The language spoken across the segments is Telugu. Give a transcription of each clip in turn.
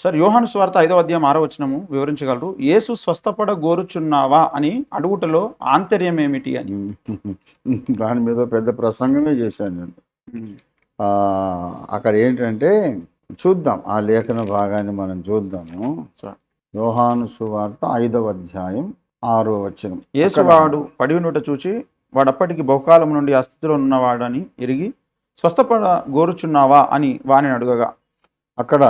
సార్ యోహాను స్వార్త ఐదవ అధ్యాయం ఆరో వచనము వివరించగలరు. యేసు స్వస్థపడ గోరుచున్నావా? అని అడుగుటలో ఆంతర్యం ఏమిటి అని. దాని మీద పెద్ద ప్రసంగమే చేశాను నేను. అక్కడ ఏంటంటే చూద్దాం ఆ లేఖన భాగాన్ని మనం చూద్దాము. యోహాను సువార్త ఐదవ అధ్యాయం ఆరో వచనం. యేసు వాడు పడి ఉండుట చూచి వాడప్పటికి బహుకాలం నుండి ఆ స్థితిలో ఉన్నవాడని ఎరిగి స్వస్థపడ గోరుచున్నావా? అని వాని అడుగగా. అక్కడ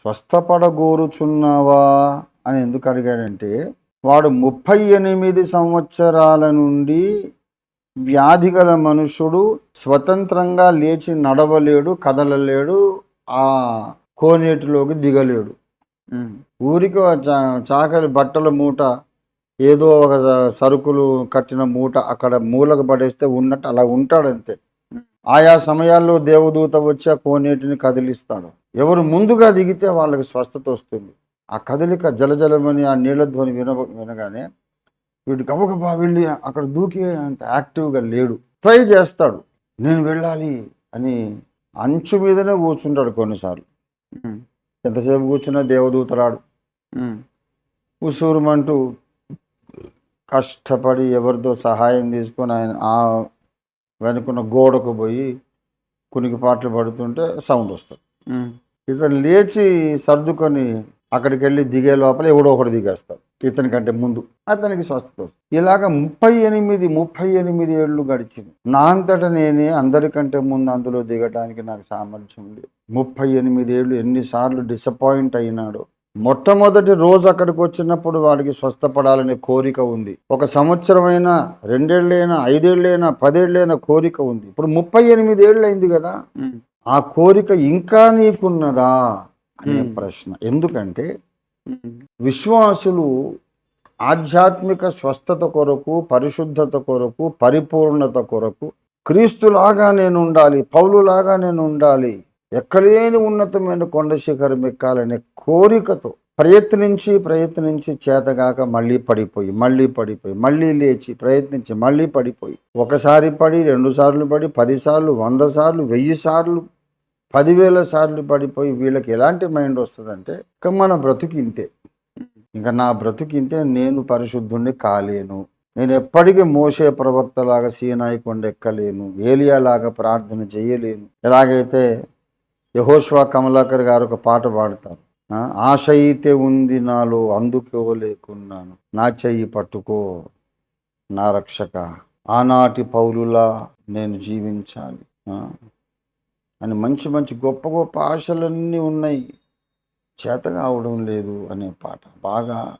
స్వస్థపడగోరుచున్నావా? అని ఎందుకు అడిగాడంటే వాడు ముప్పై ఎనిమిది సంవత్సరాల నుండి వ్యాధి గల మనుషుడు స్వతంత్రంగా లేచి నడవలేడు కదలలేడు ఆ కోనేటిలోకి దిగలేడు. ఊరికి చాకలి బట్టల మూట ఏదో ఒక సరుకులు కట్టిన మూట అక్కడ మూలకు పడేస్తే ఉన్నట్టు అలా ఉంటాడంతే. ఆయా సమయాల్లో దేవదూత వచ్చి ఆ కోనేటిని కదిలిస్తాడు. ఎవరు ముందుగా దిగితే వాళ్ళకి స్వస్థత వస్తుంది. ఆ కదలిక జలజలమని ఆ నీళ్ళ ధ్వని విన వినగానే వీడు గబగబా వెళ్ళి అక్కడ దూకి అంత యాక్టివ్గా లేడు. ట్రై చేస్తాడు. నేను వెళ్ళాలి అని అంచు మీదనే కూర్చుంటాడు కొన్నిసార్లు. ఎంతసేపు కూర్చున్నా దేవదూత రాడు. ఉసూరుమంటూ కష్టపడి ఎవరిదో సహాయం తీసుకొని ఆయన ఆ వెనుకున్న గోడకు పోయి కునికి పాటలు పడుతుంటే సౌండ్ వస్తుంది. ఇతను లేచి సర్దుకొని అక్కడికి వెళ్ళి దిగే లోపల ఎవడో ఒకడు దిగేస్తాడు ఇతని కంటే ముందు. అతనికి స్వస్థత వస్తుంది. ఇలాగ ముప్పై ఎనిమిది ముప్పై ఎనిమిది ఏళ్ళు గడిచింది. నా అంతటా నేనే అందరికంటే ముందు అందులో దిగడానికి నాకు సామర్థ్యం లేదు ముప్పై ఎనిమిది ఏళ్ళు ఎన్నిసార్లు డిసప్పాయింట్ అయినాడో మొట్టమొదటి రోజు అక్కడికి వచ్చినప్పుడు వాడికి స్వస్థపడాలనే కోరిక ఉంది. ఒక సంవత్సరమైనా రెండేళ్ళైనా ఐదేళ్ళైనా పదేళ్ళైనా కోరిక ఉంది. ఇప్పుడు ముప్పై ఎనిమిది ఏళ్ళు అయింది కదా. ఆ కోరిక ఇంకా నీకున్నదా అనే. ప్రశ్న. ఎందుకంటే విశ్వాసులు ఆధ్యాత్మిక స్వస్థత కొరకు పరిశుద్ధత కొరకు పరిపూర్ణత కొరకు క్రీస్తులాగా నేను ఉండాలి పౌలులాగా నేను ఉండాలి ఎక్కలేని ఉన్నతమైన కొండ శిఖరం ఎక్కాలనే కోరికతో ప్రయత్నించి ప్రయత్నించి చేతగాక మళ్ళీ పడిపోయి మళ్ళీ పడిపోయి మళ్ళీ లేచి ప్రయత్నించి మళ్ళీ పడిపోయి ఒకసారి పడి రెండు సార్లు పడి పదిసార్లు వంద సార్లు వెయ్యి సార్లు పదివేల సార్లు పడిపోయి వీళ్ళకి ఎలాంటి మైండ్ వస్తుందంటే ఇంకా మన బ్రతుకింతే ఇంకా నా బ్రతుకింతే నేను పరిశుద్ధుణ్ణి కాలేను. నేను ఎప్పటికీ మోసే ప్రవక్తలాగా సీనాయి కొండ ఎక్కలేను ఏలియాలాగా ప్రార్థన చేయలేను. ఎలాగైతే యహోష్వా కమలాకర్ గారు ఒక పాట పాడతారు. ఆశ అయితే ఉంది నాలో అందుకోలేకున్నాను నా చెయ్యి పట్టుకో నా రక్షక. ఆనాటి పౌరులా నేను జీవించాలి. అని మంచి మంచి గొప్ప గొప్ప ఆశలన్నీ ఉన్నాయి. చేత కావడం లేదు అనే పాట. బాగా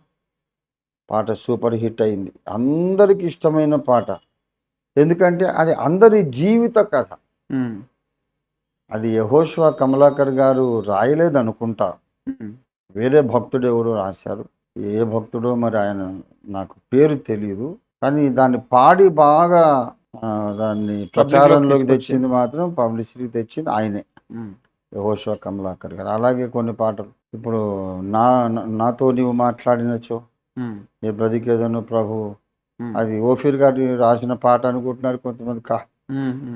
పాట సూపర్ హిట్ అయింది. అందరికి ఇష్టమైన పాట. ఎందుకంటే అది అందరి జీవిత కథ. అది యహోష్వా కమలాకర్ గారు రాయలేదు అనుకుంటా ఉమ్, వేరే భక్తుడు ఎవరో రాశారు. ఏ భక్తుడో మరి ఆయన నాకు పేరు తెలియదు కానీ దాన్ని పాడి బాగా దాన్ని ప్రచారంలోకి. తెచ్చింది మాత్రం పబ్లిసిటీ తెచ్చింది ఆయనే. యహోష్వా కమలాకర్ గారు. అలాగే కొన్ని పాటలు. ఇప్పుడు నా నాతో నీవు మాట్లాడినచో ఉమ్, ఏ బ్రతికేదను ప్రభు. అది ఓఫీర్ గారు రాసిన పాట అనుకుంటున్నారు కొంతమంది కా.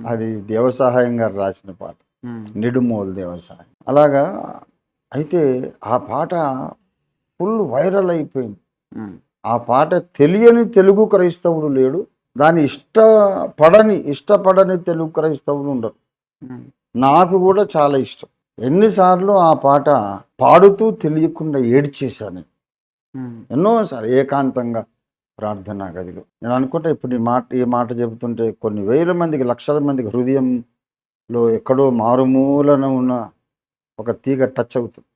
అది దేవసహాయం గారు రాసిన పాట. నిడుమోలు దేవసహాయం అలాగా అయితే ఆ పాట ఫుల్ వైరల్ అయిపోయింది. ఆ పాట తెలియని తెలుగు క్రైస్తవుడు లేడు. దాన్ని ఇష్టపడని ఇష్టపడని తెలుగు క్రైస్తవులు ఉండరు. నాకు కూడా చాలా ఇష్టం. ఎన్నిసార్లు ఆ పాట పాడుతూ తెలియకుండా ఏడ్చేశాను ఎన్నోసార్లు ఏకాంతంగా ప్రార్థనా గదిలో. నేను అనుకుంటా ఇప్పుడు ఈ మాట ఈ మాట చెబుతుంటే కొన్ని వేల మందికి లక్షల మందికి హృదయంలో ఎక్కడో మారుమూలన ఉన్న ఒక తీగ టచ్ అవుతుంది.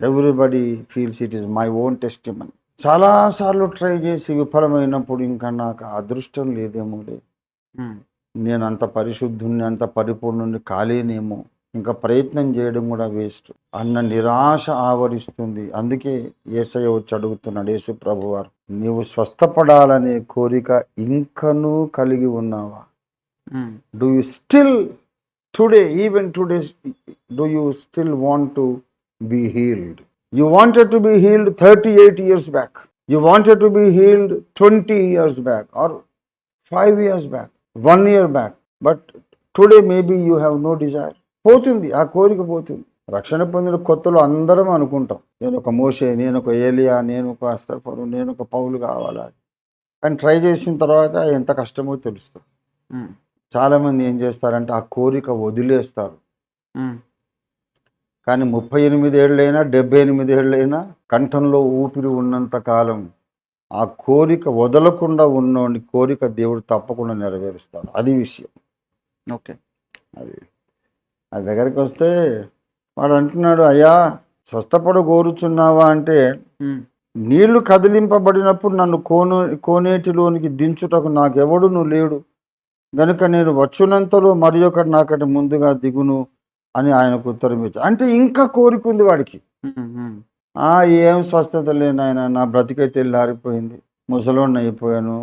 Everybody feels it is my own test మని చాలాసార్లు ట్రై చేసి విఫలమైనప్పుడు ఇంకా నాకు అదృష్టం లేదేమో లేదు ఉమ్, నేను అంత పరిశుద్ధుణ్ణి అంత పరిపూర్ణుని కాలేనేమో. ఇంకా ప్రయత్నం చేయడం కూడా వేస్ట్ అన్న నిరాశ ఆవరిస్తుంది. అందుకే ఏసయ్య వచ్చి అడుగుతున్నాడు యేసు ప్రభువారు నీవు స్వస్థపడాలనే కోరిక ఇంకనూ కలిగి ఉన్నావా? Do you still today even today do you still want to be healed you wanted to be healed thirty eight years back you wanted to be healed twenty years back or five years back one year back but today maybe you have no desire పోతుంది ఆ కోరిక పోతుంది. రక్షణ పొందిన కొత్తలో అందరం అనుకుంటాం. నేను ఒక మోసే నేను ఒక ఏలియా నేను ఒక అస్తఫరు నేను ఒక పౌలు కావాలా కానీ ట్రై చేసిన తర్వాత ఎంత కష్టమో తెలుస్తుంది. Hmm. చాలామంది ఏం చేస్తారంటే ఆ కోరిక వదిలేస్తారు. కానీ ముప్పై ఎనిమిది ఏళ్ళైనా డెబ్బై ఎనిమిది ఏళ్ళైనా కంఠంలో ఊపిరి ఉన్నంత కాలం ఆ కోరిక వదలకుండా ఉన్నోని కోరిక దేవుడు తప్పకుండా నెరవేరుస్తాడు. అది విషయం. ఓకే. అది ఆ దగ్గరికి వస్తే వాడు అంటున్నాడు అయ్యా స్వస్థపడు కోరుచున్నావా అంటే నీళ్ళు కదిలింపబడినప్పుడు నన్ను కోను కోనేటిలోనికి దించుటకు నాకెవడును లేడు. గనుక నేను వచ్చునంతలో మరి ఒకటి నాకటి ముందుగా దిగును అని ఆయనకు ఉత్తరం ఇచ్చాడు. అంటే ఇంకా కోరిక ఉంది వాడికి. ఆ ఏం స్వస్థత లేని ఆయన నా బ్రతికైతే తెల్లారిపోయింది ముసలోడిని అయిపోయాను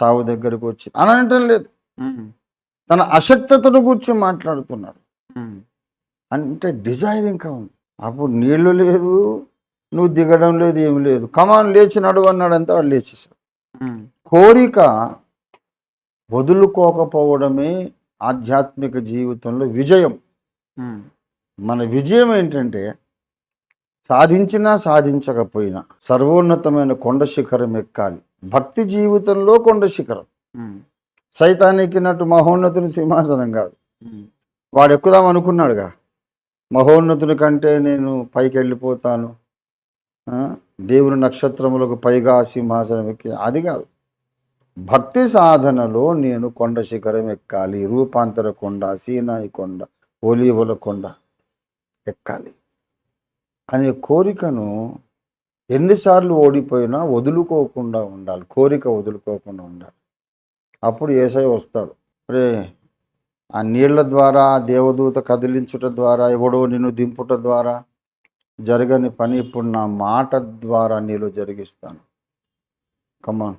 చావు దగ్గరకు వచ్చి అని అనటం లేదు తన అశక్తతను గురించి మాట్లాడుతున్నాడు. అంటే డిజైర్ ఇంకా ఉంది. అప్పుడు నీళ్ళు లేదు నువ్వు దిగడం లేదు ఏమి లేదు. కమాన్ లేచి నడువు అన్నాడంతా వాడు లేచేసాడు కోరిక వదులుకోకపోవడమే ఆధ్యాత్మిక జీవితంలో విజయం. మన విజయం ఏంటంటే సాధించినా సాధించకపోయినా సర్వోన్నతమైన కొండ శిఖరం ఎక్కాలి. భక్తి జీవితంలో కొండ శిఖరం. ఉమ్, సైతానెక్కినట్టు మహోన్నతుని సింహాసనం కాదు. వాడు ఎక్కుదాం అనుకున్నాడుగా. మహోన్నతుని కంటే నేను పైకి వెళ్ళిపోతాను దేవుని నక్షత్రములకు పైగా సింహాసనం ఎక్కి అది కాదు. భక్తి సాధనలో నేను కొండ శిఖరం ఎక్కాలి రూపాంతర కొండ సీనాయి కొండ ఒలీవల కొండ ఎక్కాలి. అనే కోరికను ఎన్నిసార్లు ఓడిపోయినా వదులుకోకుండా ఉండాలి కోరిక వదులుకోకుండా ఉండాలి. అప్పుడు ఏసై వస్తాడు రే ఆ నీళ్ళ ద్వారా దేవదూత కదిలించుట ద్వారా ఎవడో నిన్ను దింపుట ద్వారా జరగని పని ఇప్పుడు నా మాట ద్వారా నీలో జరిగిస్తాను. Come on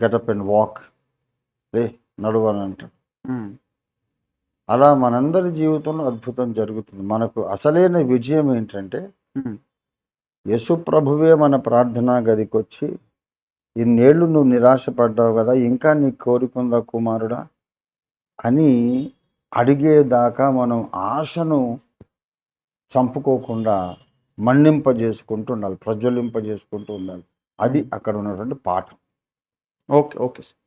get up and walk ఏ నడువని అంటాడు. ఉమ్, అలా మనందరి జీవితంలో అద్భుతం జరుగుతుంది. మనకు అసలైన విజయం ఏంటంటే ఉమ్, యేసు ప్రభువే మన ప్రార్థనా గదికి వచ్చి ఇన్నేళ్ళు నువ్వు నిరాశపడ్డావు కదా ఇంకా నీ కోరికుందా కుమారుడా అని అడిగేదాకా మనం ఆశను చంపుకోకుండా మన్నింపజేసుకుంటూ ఉండాలి ప్రజ్వలింపజేసుకుంటూ ఉండాలి. అది అక్కడ ఉన్నటువంటి పాఠం. Okay okay sir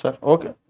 sir okay